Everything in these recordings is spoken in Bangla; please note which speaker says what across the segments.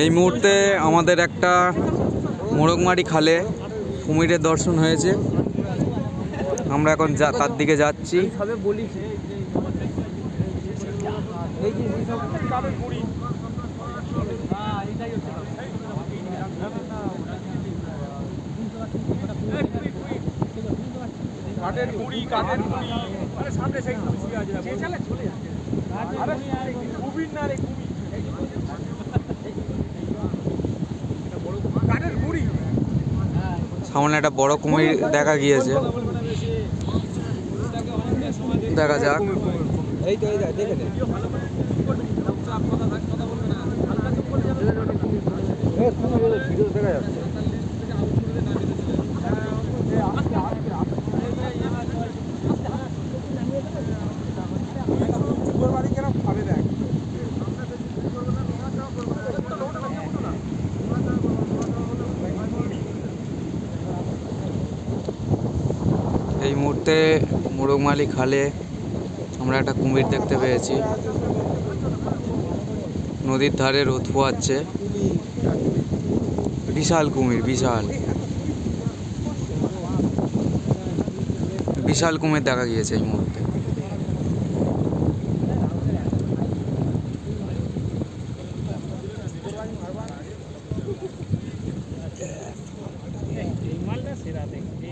Speaker 1: এই মুহূর্তে আমাদের একটা মোরগমারি খালে কুমিরের দর্শন হয়েছে। আমরা এখন যা, তার দিকে যাচ্ছি।
Speaker 2: সামনে সেই খুশি আছে চলে কুবির না রে কুবির কাঠের গুড়ি
Speaker 1: সামনে একটা বড় কুমির দেখা গিয়েছে। দেখা যাক।
Speaker 3: এই তো এই দেখ দেখে যাচ্ছে
Speaker 2: তোর বাড়ি কেন খাবে দেখ
Speaker 1: এই মুহূর্তে মোরগমালি খালে আমরা একটা কুমির দেখতে পেয়েছি। নদীর ধারে রোদ পোয়াচ্ছে বিশাল কুমির, বিশাল। বিশাল কুমির দেখা গিয়েছে এই মুহূর্তে
Speaker 2: এই মালটা সেরা দেখ এই সেরা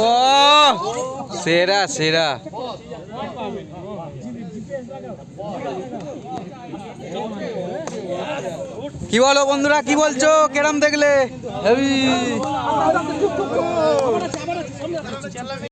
Speaker 1: ও সেরা সেরা। কি বলো বন্ধুরা কি বলছো? কেরাম দেখলে?